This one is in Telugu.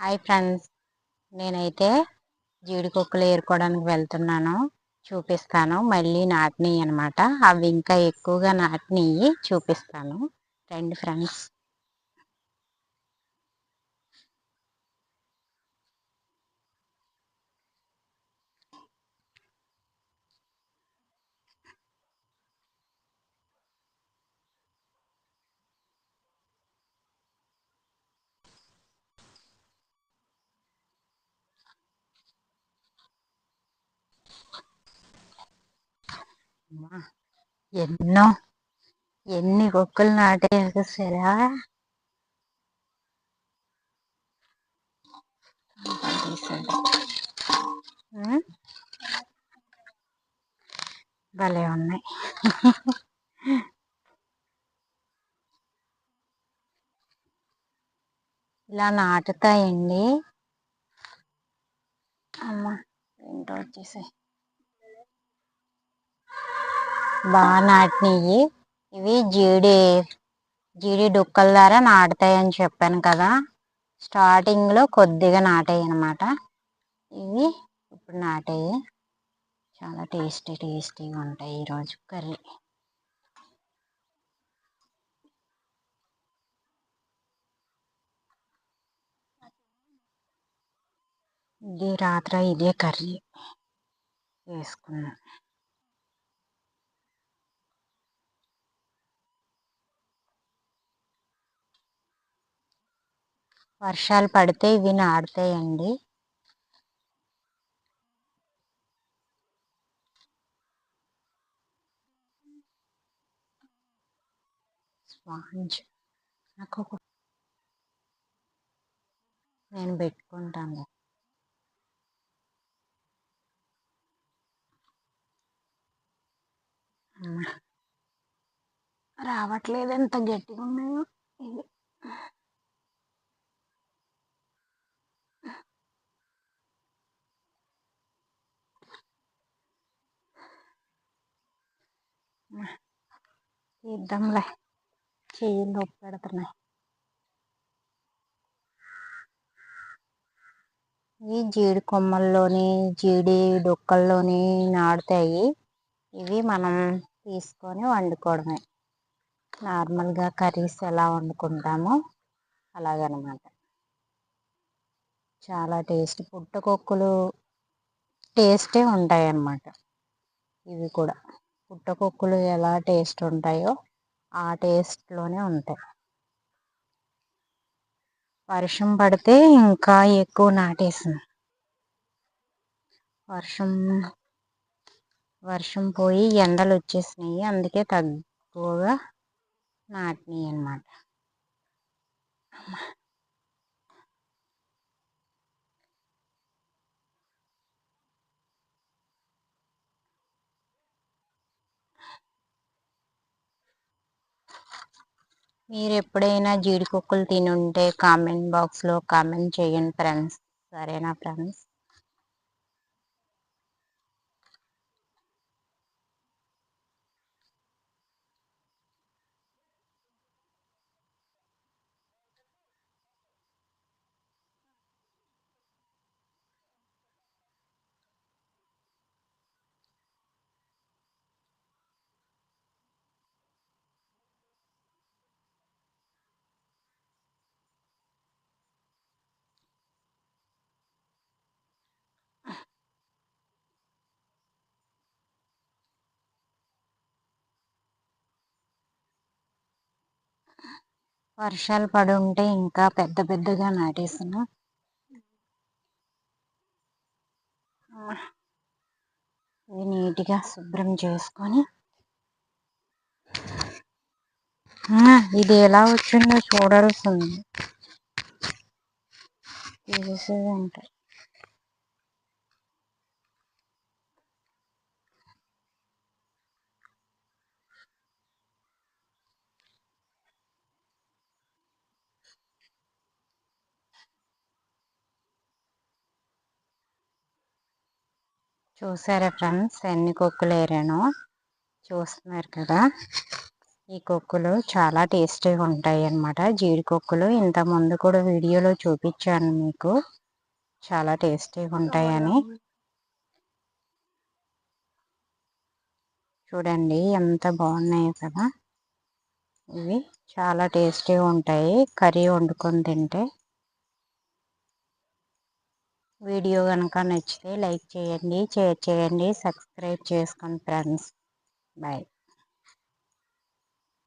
Hi friends. నేనైతే జీడికొక్కలు ఏరుకోవడానికి వెళ్తున్నాను. చూపిస్తాను. మళ్ళీ నాటినవి అనమాట అవి ఇంకా ఎక్కువగా నాటినవి చూపిస్తాను. రండి ఫ్రెండ్స్. ఎన్నో ఎన్ని కుక్కలు నాటారు సరా భలే ఉన్నాయి. ఇలా నాటుతాయండి. అమ్మ ఏంటో వచ్చేసాయి. బాగా నాటినవి ఇవి జీడి జీడి డుక్కల ద్వారా నాటుతాయని చెప్పాను కదా. స్టార్టింగ్లో కొద్దిగా నాటాయి అనమాట ఇవి ఇప్పుడు నాటాయి. చాలా టేస్టీ టేస్టీగా ఉంటాయి ఈరోజు కర్రీ. ఇది రాత్రి ఇదే కర్రీ. వేసుకున్నాను వర్షాలు పడితే ఇవి నాడుతాయండి స్పాంజ్. నాకు ఒక నేను పెట్టుకుంటాను. రావట్లేదు ఎంత గట్టిగా ఉన్నాయో. ఇవి తీద్దాంలే చెయ్యి పెడుతున్నాయి ఈ జీడి కొమ్మల్లోని జీడి డొక్కల్లోని నాడుతాయి ఇవి మనం తీసుకొని వండుకోవడమే. నార్మల్గా కర్రీస్ ఎలా వండుకుంటామో అలాగనమాట. చాలా టేస్ట్ పుట్టకొక్కులు టేస్టే ఉంటాయి అన్నమాట ఇవి కూడా. పుట్టకొక్కులు ఎలా టేస్ట్ ఉంటాయో ఆ టేస్ట్లోనే ఉంటాయి. వర్షం పడితే ఇంకా ఎక్కువ నాటేసింది వర్షం వర్షం పోయి ఎండలు వచ్చేసినాయి. అందుకే తక్కువగా నాటినాయి అన్నమాట మీరు ఎప్పుడైనా జీడిపప్పులు తినుంటే కామెంట్ బాక్స్లో కామెంట్ చేయండి ఫ్రెండ్స్. సరేనా ఫ్రెండ్స్? వర్షాలు పడి ఉంటే ఇంకా పెద్ద పెద్దగా నాటేసిన ఇవి నీట్గా శుభ్రం చేసుకొని. ఇది ఎలా వచ్చిందో చూడాల్సింది. తీసేసేది అంటే చూసారా ఫ్రెండ్స్? ఎన్ని కుక్కలు వేరాను చూస్తున్నారు కదా? ఈ కొక్కులు చాలా టేస్టీగా ఉంటాయి అన్నమాట. జీడి కొక్కులు ఇంత ముందు కూడా వీడియోలో చూపించాను మీకు. చాలా టేస్టీగా ఉంటాయని. చూడండి ఎంత బాగున్నాయో కదా? ఇవి చాలా టేస్టీగా ఉంటాయి. కర్రీ వండుకొని తింటే. వీడియో కనుక నచ్చితే లైక్ చేయండి షేర్ చేయండి సబ్స్క్రైబ్ చేసుకోండి ఫ్రెండ్స్. బాయ్.